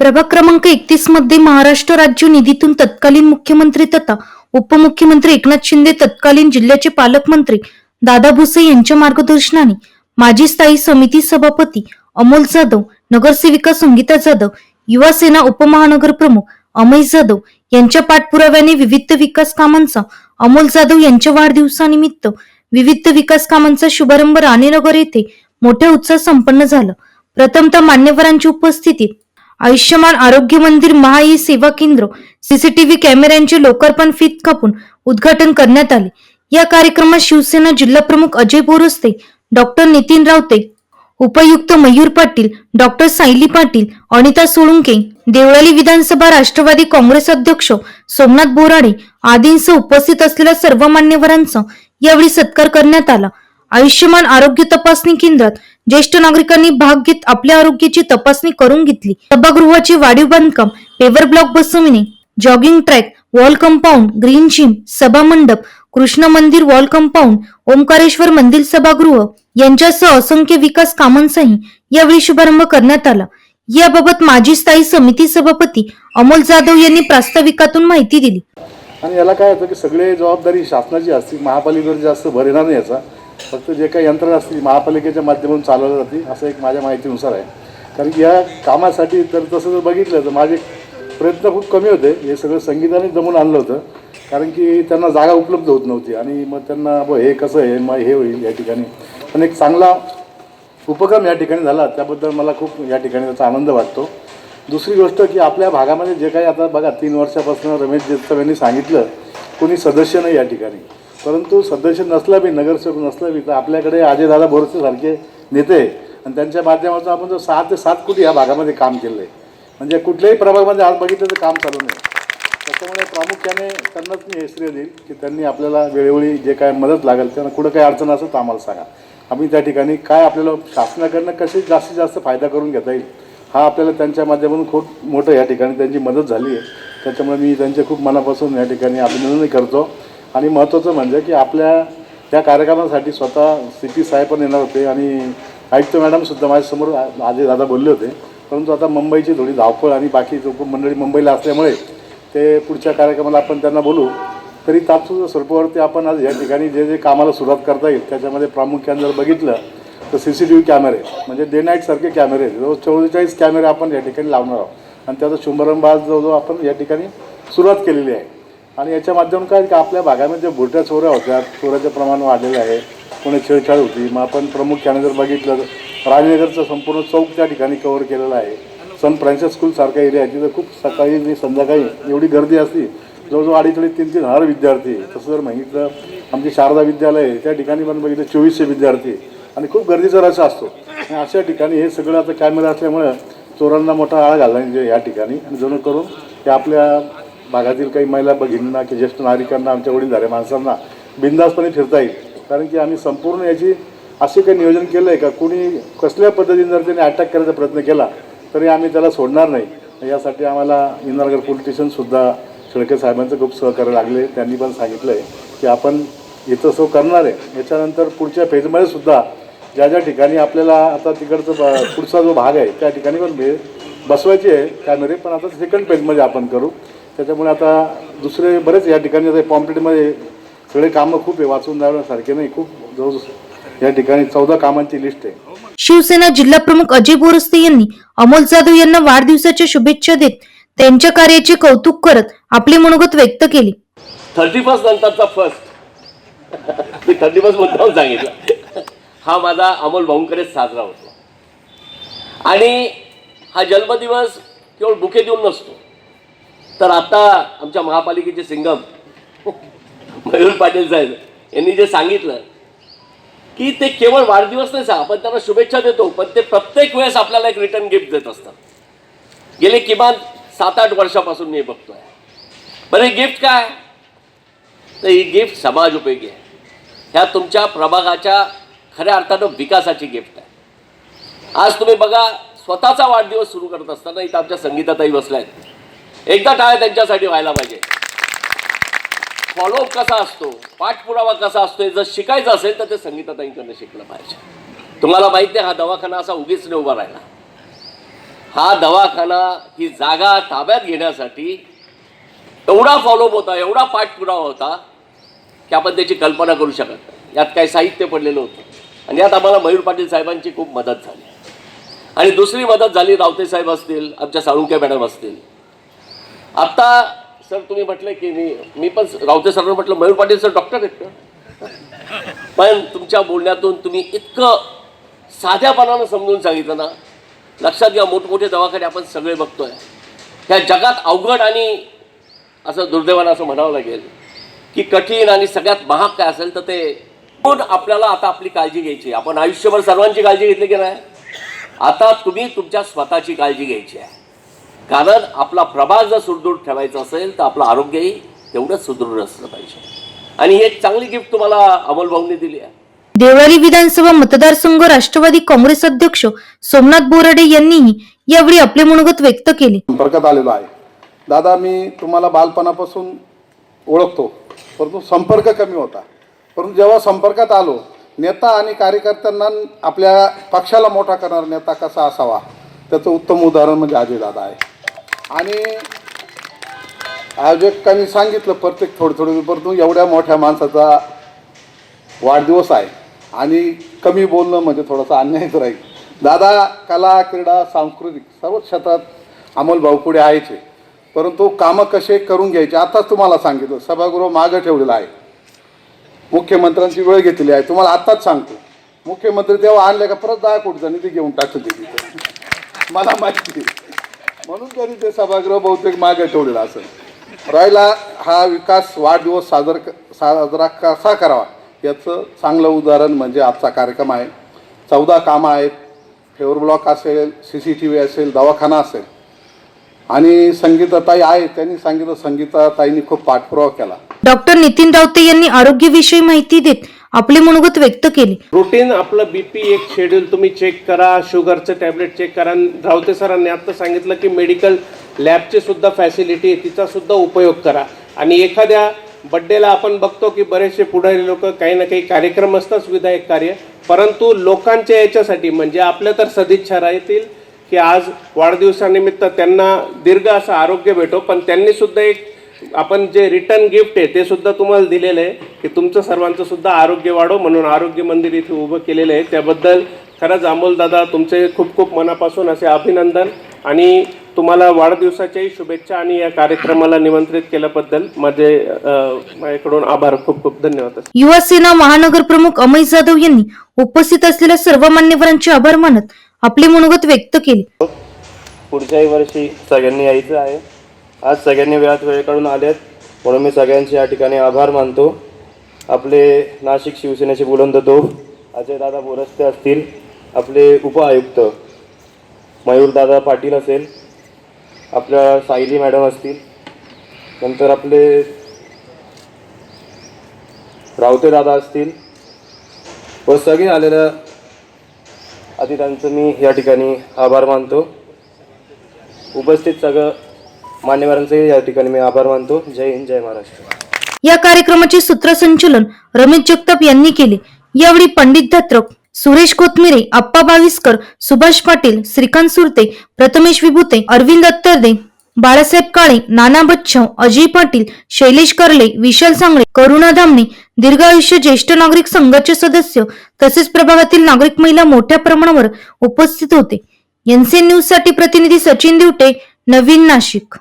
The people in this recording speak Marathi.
प्रभाग क्रमांक एकतीसमध्ये महाराष्ट्र राज्य निधीतून तत्कालीन मुख्यमंत्री तथा उपमुख्यमंत्री एकनाथ शिंदे तत्कालीन जिल्ह्याचे पालकमंत्री दादा भुसे यांच्या मार्गदर्शनाने माजी स्थायी समिती सभापती अमोल जाधव नगरसेविका संगीता जाधव युवा सेना उपमहानगर प्रमुख अमय जाधव यांच्या पाठपुराव्याने विविध विकास कामांचा अमोल जाधव यांच्या वाढदिवसानिमित्त विविध विकास कामांचा शुभारंभ राणेनगर येथे मोठ्या उत्साह संपन्न झाला. प्रथमतः मान्यवरांच्या उपस्थितीत आयुष्यमान आरोग्य मंदिर महा ई सेवा केंद्र सीसीटीव्ही कॅमेऱ्यांचे लोकार्पण फीत कापून उद्घाटन करण्यात आले. या कार्यक्रमात शिवसेना जिल्हा प्रमुख अजय बोरस्ते डॉक्टर नितीन रावते उपयुक्त मयूर पाटील डॉक्टर सायली पाटील अनिता सोळुंके देवळाली विधानसभा राष्ट्रवादी काँग्रेस अध्यक्ष सोमनाथ बोराडे आदींसह उपस्थित असलेल्या सर्व मान्यवरांचा यावेळी सत्कार करण्यात आला. आयुष्यमान आरोग्य तपासणी केंद्रात ज्येष्ठ नागरिकांनी भाग घेत आपल्या आरोग्याची तपासणी करून घेतली. सभागृहाचे वाढीव बांधकाम paver block बसविणे jogging track wall compound green gym सभा मंडप कृष्ण मंदिर वॉल कंपाऊंड ओंकारेश्वर मंदिर सभागृह यांच्यासह असंख्य विकास कामांचाही यावेळी शुभारंभ करण्यात आला. याबाबत माजी स्थायी समिती सभापती अमोल जाधव यांनी प्रास्ताविकातून माहिती दिली. आणि याला काय होतं की सगळे जबाबदारी शासनाची असते महापालिकेवर जास्त भर येणार नाही याचा. फक्त जे काही यंत्रणा असतील महापालिकेच्या माध्यमातून चालवलं जाते असं एक माझ्या माहितीनुसार आहे. कारण की या कामासाठी तर तसं जर बघितलं तर माझे प्रयत्न खूप कमी होते. हे सगळं संगीताने जमून आणलं होतं. कारण की त्यांना जागा उपलब्ध होत नव्हती. आणि मग त्यांना ब हे कसं आहे? मग हे होईल या ठिकाणी. पण एक चांगला उपक्रम या ठिकाणी झाला. त्याबद्दल मला खूप या ठिकाणी त्याचा आनंद वाटतो. दुसरी गोष्ट की आपल्या भागामध्ये जे काही आता बघा तीन वर्षापासून रमेश जगताप यांनी सांगितलं कोणी सदस्य नाही या ठिकाणी. परंतु सदस्य नसला बी नगरसेवक नसला बी तर आपल्याकडे अजयदादा बोरसेसारखे नेते आणि त्यांच्या माध्यमातून आपण जर सहा ते सात कोटी या भागामध्ये काम केलं आहे म्हणजे कुठल्याही प्रभागामध्ये आज बघितलं तर काम चालू नाही. त्याच्यामुळे प्रामुख्याने त्यांनाच मी हे श्रेय देईल की त्यांनी आपल्याला वेळोवेळी जे काय मदत लागेल त्यांना कुठं काही अडचण असेल तर आम्हाला सांगा. आम्ही त्या ठिकाणी काय आपल्याला शासनाकडनं कसे जास्तीत जास्त फायदा करून घेता येईल हा आपल्याला त्यांच्या माध्यमातून खूप मोठं या ठिकाणी त्यांची मदत झाली आहे. त्याच्यामुळे मी त्यांचे खूप मनापासून या ठिकाणी अभिनंदनही करतो. आणि महत्त्वाचं म्हणजे की आपल्या त्या कार्यक्रमासाठी स्वतः सी पी साहेब पण येणार होते आणि आयुक्त मॅडमसुद्धा माझ्यासमोर आजे दादा बोलले होते. परंतु आता मुंबईची थोडी धावपळ आणि बाकी लोक मंडळी मुंबईला असल्यामुळे ते पुढच्या कार्यक्रमाला आपण त्यांना बोलू. तरी तात्पुरत्या स्वरूपावरती आपण आज या ठिकाणी जे जे कामाला सुरुवात करता येईल त्याच्यामध्ये प्रामुख्याने जर बघितलं तर सी सी टी व्ही कॅमेरे म्हणजे डे नाईटसारखे कॅमेरे जो जवळ चौवेचाळीस कॅमेरे आपण या ठिकाणी लावणार आहोत. आणि त्याचा शुभारंभ आज जवळजवळ आपण या ठिकाणी सुरुवात केलेली आहे. आणि याच्या माध्यमातून काय की आपल्या भागामध्ये ज्या बुरट्या चोऱ्या होत्या चोऱ्याचं प्रमाण वाढलेलं आहे. कोणी छेडछाड होती. मग आपण प्रामुख्याने जर बघितलं तर राजनगरचं संपूर्ण चौक त्या ठिकाणी कव्हर केलेलं आहे. सन फ्रान्सिस स्कूलसारखा एरिया आहे तिथं खूप सकाळी आणि संध्याकाळी एवढी गर्दी असती जवळजवळ अडीच अडीच तीन तीन हजार विद्यार्थी तसं जर बघितलं आमची शारदा विद्यालय आहे, त्या ठिकाणी पण बघितलं चोवीसशे विद्यार्थी आणि खूप गर्दीचा रस असतो आणि अशा ठिकाणी हे सगळं आता कॅमेरा असल्यामुळं चोरांना मोठा आळा घालला या ठिकाणी आणि जणू करून ते आपल्या भागातील काही महिला भगिनींना की ज्येष्ठ नागरिकांना आमच्या वडीलधाऱ्या माणसांना बिंदासपणे फिरता येईल. कारण की आम्ही संपूर्ण याची असे काही नियोजन केलं आहे का? कुणी कसल्या पद्धतीने जर त्याने अटॅक करायचा प्रयत्न केला तरी आम्ही त्याला सोडणार नाही. यासाठी आम्हाला इंद्रनगर पोलीस स्टेशनसुद्धा शेळके साहेबांचं खूप सहकार्य लागले. त्यांनी पण सांगितलं आहे की आपण इथं सो करणार आहे. याच्यानंतर पुढच्या फेजमध्ये सुद्धा ज्या ज्या ठिकाणी आपल्याला आता तिकडचं पुढचा जो भाग आहे त्या ठिकाणी पण बसवायची बसवायचे आहे कॅमेरे पण आता सेकंड पेजमध्ये आपण करू. त्याच्यामुळे आता दुसरे बरेच या ठिकाणी आता पॉम्प्लेटमध्ये सगळे कामं खूप आहे वाचून जाण्यासारखे नाही खूप जवळ या ठिकाणी चौदा कामांची लिस्ट आहे. शिवसेना जिल्हा प्रमुख अजय बोरस्ते यांनी अमोल जाधव यांना वाढदिवसाच्या शुभेच्छा देत त्यांच्या कार्याचे कौतुक करत आपले मनोगत व्यक्त केले. थर्टी फर्स्ट नंतरचा फर्स्ट मी थर्टी फर्स्ट मुद्दाम सांगितलं. हा माझा अमोल भाऊंकडेच साजरा होतो. आणि हा जन्मदिवस केवळ बुके देऊन नसतो. तर आता आमच्या महापालिकेचे सिंगम मयूर पाटील साहेब यांनी जे सांगितलं की ते केवळ वाढदिवस नाही आपण त्यांना शुभेच्छा देतो पण ते प्रत्येक वेळेस आपल्याला एक रिटर्न गिफ्ट देत असतात. गेले किमान सात आठ वर्षापासून मी बघतोय. बरं हे गिफ्ट काय? तर ही गिफ्ट समाज उपयोगी आहे. ह्या तुमच्या प्रभागाच्या खऱ्या अर्थानं विकासाची गिफ्ट आहे. आज तुम्ही बघा स्वतःचा वाढदिवस सुरू करत असताना इथं आमच्या संगीताताई बसल्या आहेत. एकदा टाळ्या त्यांच्यासाठी व्हायला पाहिजे. फॉलोअप कसा असतो पाठपुरावा कसा असतो हे जर शिकायचं असेल तर ते संगीताताईंकडनं शिकलं पाहिजे. तुम्हाला माहिती आहे हा दवाखाना असा उगीच नाही उभा राहिला. हा दवाखाना ही जागा ताब्यात घेण्यासाठी एवढा फॉलोअप होता एवढा पाठपुरावा होता की आपण त्याची कल्पना करू शकत नाही. यात काही साहित्य पडलेलं होतं. आणि यात आम्हाला मयूर पाटील साहेबांची खूप मदत झाली. आणि दुसरी मदत झाली रावते साहेब असतील आमच्या साळुंके मॅडम असतील. आता सर तुम्ही म्हटलं की मी मी पण रावते सरांना म्हटलं मयूर पाटील सर डॉक्टर आहेत का? पण तुमच्या बोलण्यातून तुम्ही इतकं साध्यापणानं समजून सांगितलं ना लक्षात घ्या मोठमोठे दवाखाने आपण सगळे बघतोय. ह्या जगात अवघड आणि असं दुर्दैवानं असं म्हणावं लागेल की कठीण आणि सगळ्यात महाग काय असेल तर ते पण आपल्याला आता आपली काळजी घ्यायची आहे. आपण आयुष्यभर सर्वांची काळजी घेतली की नाही? आता तुम्ही तुमच्या स्वतःची काळजी घ्यायची आहे. कारण आपला प्रभाग जर सुदृढ ठेवायचा असेल तर आपलं आरोग्यही तेवढंच सुदृढ असलं पाहिजे. आणि ही एक चांगली गिफ्ट तुम्हाला अमोल भाऊंनी दिली आहे. देवळाली विधानसभा मतदारसंघ राष्ट्रवादी काँग्रेस अध्यक्ष सोमनाथ बोराडे यांनीही यावेळी आपले मनोगत व्यक्त केले. संपर्कात आलेलो आहे. दादा मी तुम्हाला बालपणापासून ओळखतो परंतु संपर्क कमी होता. परंतु जेव्हा संपर्कात आलो नेता आणि कार्यकर्त्यांना आपल्या पक्षाला मोठा करणारा नेता कसा असावा? त्याचं उत्तम उदाहरण म्हणजे अजय दादा आहे. आणि आयोजकांनी सांगितलं प्रत्येक थोडं थोडं परंतु एवढ्या मोठ्या माणसाचा वाढदिवस आहे. आणि कमी बोलणं म्हणजे थोडासा अन्यायच राहील दादा कला क्रीडा सांस्कृतिक सर्व क्षेत्रात अमोल पुढे आहेच. परंतु कामं कसे करून घ्यायचे आताच तुम्हाला सांगितलं. सभागृह मागं ठेवलेलं आहे. मुख्यमंत्र्यांची वेळ घेतलेली आहे. तुम्हाला आत्ताच सांगतो. मुख्यमंत्री तेव्हा आणले का परत दहा कोटीचा निधी ते घेऊन टाकतो ते तिथे. मला माहिती म्हणून तरी ते सभागृह बहुतेक मागे ठेवलेलं असेल. राहिला हा विकास वाढदिवस साजर साजरा कसा करावा याचं चांगलं उदाहरण म्हणजे आजचा कार्यक्रम आहे. चौदा कामं आहेत. फेवर ब्लॉक असेल सी सी टी व्ही असेल दवाखाना असेल. आणि संगीताताई आहे त्यांनी सांगितलं संगीताताईंनी खूप पाठपुरावा केला. डॉक्टर नितीन राऊते यांनी आरोग्यविषयी माहिती देत आपले मनोगत व्यक्त केले. रुटीन आपलं बीपी एक शेड्यूल तुम्ही चेक करा शुगरचं टॅबलेट चेक करा. आणि रावते सरांनी आता सांगितलं की मेडिकल लॅबचे सुद्धा फॅसिलिटी आहे तिचा सुद्धा उपयोग करा. आणि एखाद्या बड्डेला आपण बघतो की बरेचसे पुढारी लोक काही ना काही कार्यक्रम असतात विधायक कार्य. परंतु लोकांच्या याच्यासाठी म्हणजे आपल्या तर सदिच्छा राहतील की आज वाढदिवसानिमित्त त्यांना दीर्घ असं आरोग्य भेटो पण त्यांनी सुद्धा एक आपण जे रिटर्न गिफ्ट आहे ते सुद्धा तुम्हाला दिलेलं आहे की तुमचं सर्वांचं सुद्धा आरोग्य वाढो म्हणून आरोग्य मंदिर इथे उभं केलेलं आहे. त्याबद्दल खरंच अमोल दादा तुमचे खूप खूप मनापासून असे अभिनंदन आणि तुम्हाला वाढदिवसाच्याही शुभेच्छा आणि या कार्यक्रमाला निमंत्रित केल्याबद्दल माझे अं, माझ्याकडून आभार. खूप खूप धन्यवाद. युवा सेना महानगर प्रमुख अमय जाधव यांनी उपस्थित असलेल्या सर्व मान्यवरांचे आभार मानत आपली मनोगत व्यक्त केली. पुढच्याही वर्षी सगळ्यांनी यायचं आहे. आज सगळ्यांनी वेळात वेळ काढून आलेत. म्हणून मी सगळ्यांचे या ठिकाणी आभार मानतो. आपले नाशिक शिवसेनेचे बुलंद अजय अजयदादा बोरस्ते असतील आपले उपआयुक्त मयूरदादा पाटील असेल आपल्या सायली मॅडम असतील नंतर आपले रावते दादा असतील व सगळे आलेल्या अतिथ्यांचं मी या ठिकाणी आभार मानतो. उपस्थित सगळं मान्यवरांचे या ठिकाणी मी आभार मानतो. जय हिंद जय महाराष्ट्र. या कार्यक्रमाचे सूत्रसंचलन रमेश जगताप यांनी केले. यावेळी पंडित धत्रक सुरेश कोथमिरे आप्पा बाविस्कर सुभाष पाटील श्रीकांत सुरते प्रथमेश विभूते अरविंद अत्तरदे बाळासाहेब काळे नाना बच्छाव अजय पाटील शैलेश कर्ले विशाल सांगळे करुणा धामणे दीर्घ आयुष्य ज्येष्ठ नागरिक संघाचे सदस्य तसेच प्रभागातील नागरिक महिला मोठ्या प्रमाणावर उपस्थित होते. एनसीएन न्यूजसाठी प्रतिनिधी सचिन दिवटे नवीन नाशिक.